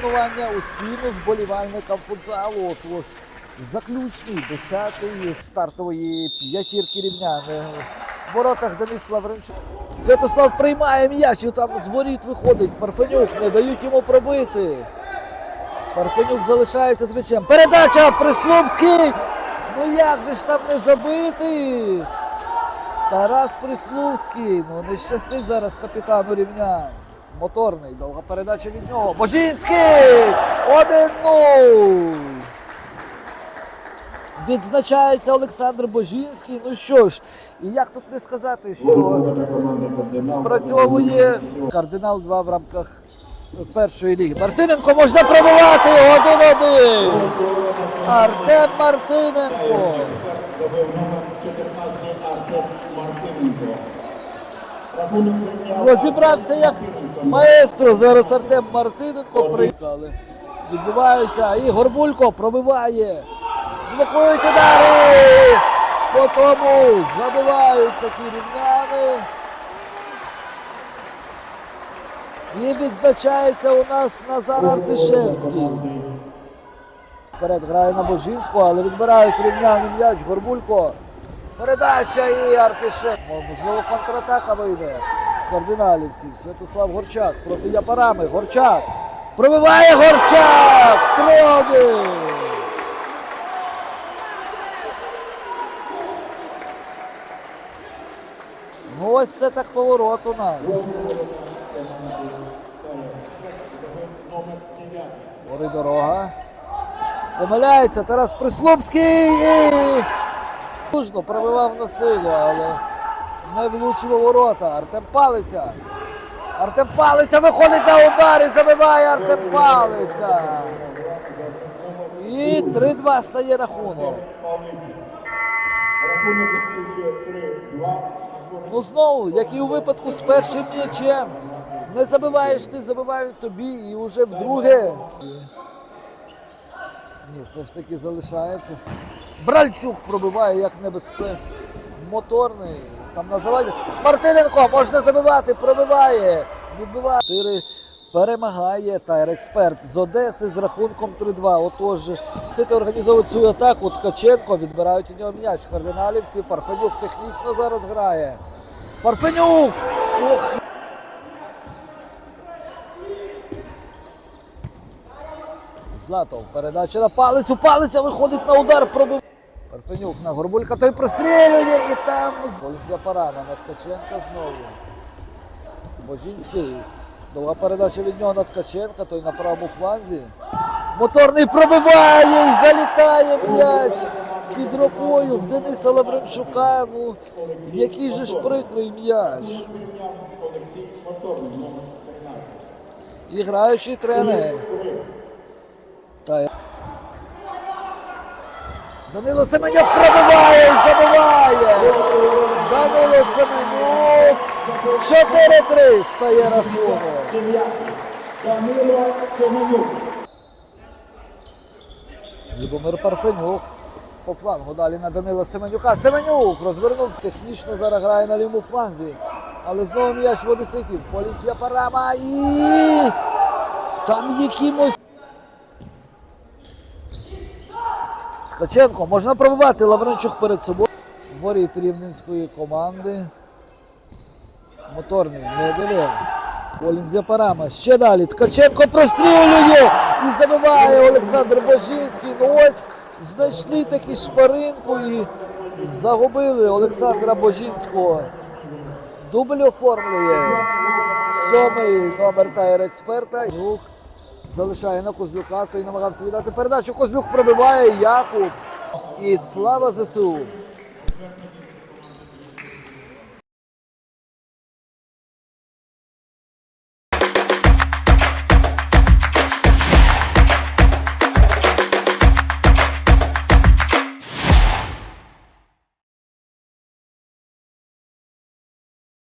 Тренування усім вболівальникам футзалу. Тож заключний десятий стартової п'ятірки рівняни. В воротах Денис Лавренчук. Святослав приймає м'яч і там з воріт виходить. Парфенюк не дають йому пробити. Парфенюк залишається з м'ячем. Передача Прислупський. Ну як же ж там не забити? Тарас Прислуцький. Ну не щастить зараз капітану рівня. Моторний. Довга передача від нього. Божинський! 1-0. Відзначається Олександр Божинський. Ну що ж, і як тут не сказати, що спрацьовує кардинал 2 в рамках першої ліги. Мартиненко можна пробивати 1-1. Артем Мартиненко. Розібрався як маестро. Зараз Артем Мартиненко приїхали. Відбуваються. І Горбулько пробиває. Блокують удари. По тому забивають такі рівняни. І відзначається у нас Назар Артишевський. Вперед грає на Божинську, але відбирають рівняний м'яч Горбулько. Передача і Артишев. Можливо, контратака вийде з кардиналівців. Святослав Горчак проти Япарами. Горчак. Пробиває Горчак! Троди! Ну ось це так поворот у нас. Гори дорога. Помиляється Тарас Прислупський. Слушно пробивав на силу, але не влучив ворота. Артем Палиця. Артем Палиця виходить на удар і забиває Артем Палиця. І 3-2 стає рахунок. Ну знову, як і у випадку з першим м'ячем. Не забиваєш ти, забивають тобі і вже вдруге. Ні, все ж таки залишається. Бральчук пробиває як небезпечно. Моторний. Там називають. Мартиненко можна забивати, пробиває. Відбиває. Чотири перемагає тайр-експерт з Одеси з рахунком 3-2. Отож, Сити організовують цю атаку. Ткаченко відбирають у нього м'яч. Кардиналівці. Парфенюк технічно зараз грає. Парфенюк! Ох, Златов. Передача на палицю. Палиця виходить на удар. Пробив. Парфенюк на Горбулька. Той прострілює і там Олексія Парама на Ткаченка знову. Божинський. Довга передача від нього на Ткаченка, той на правому фланзі. Моторний пробиває і залітає м'яч під рукою в Дениса Лавренчука. Ну, який же ж прикрий м'яч. І граючий тренер. Данило Семенюк пробиває і забиває. Данило Семенюк. 4-3 стає рахунок. Любомир Парфенюк. По флангу далі на Данила Семенюка. Семенюк розвернувся. Технічно зараз грає на лівому фланзі. Але знову м'яч в Одеситів. Поліція Парама і там якимось. Ткаченко можна пробивати Лавренчук перед собою. Воріт рівненської команди. Моторний не довів. Колінзя Парама. Ще далі. Ткаченко прострілює і забиває Олександр Божинський. Ну ось знайшли такі шпаринку і загубили Олександра Божинського. Дубль оформлює сьомий номер тайр експерта. Залишає на Козлюка, той намагався віддати передачу. Козлюк пробиває Якуб. І слава ЗСУ.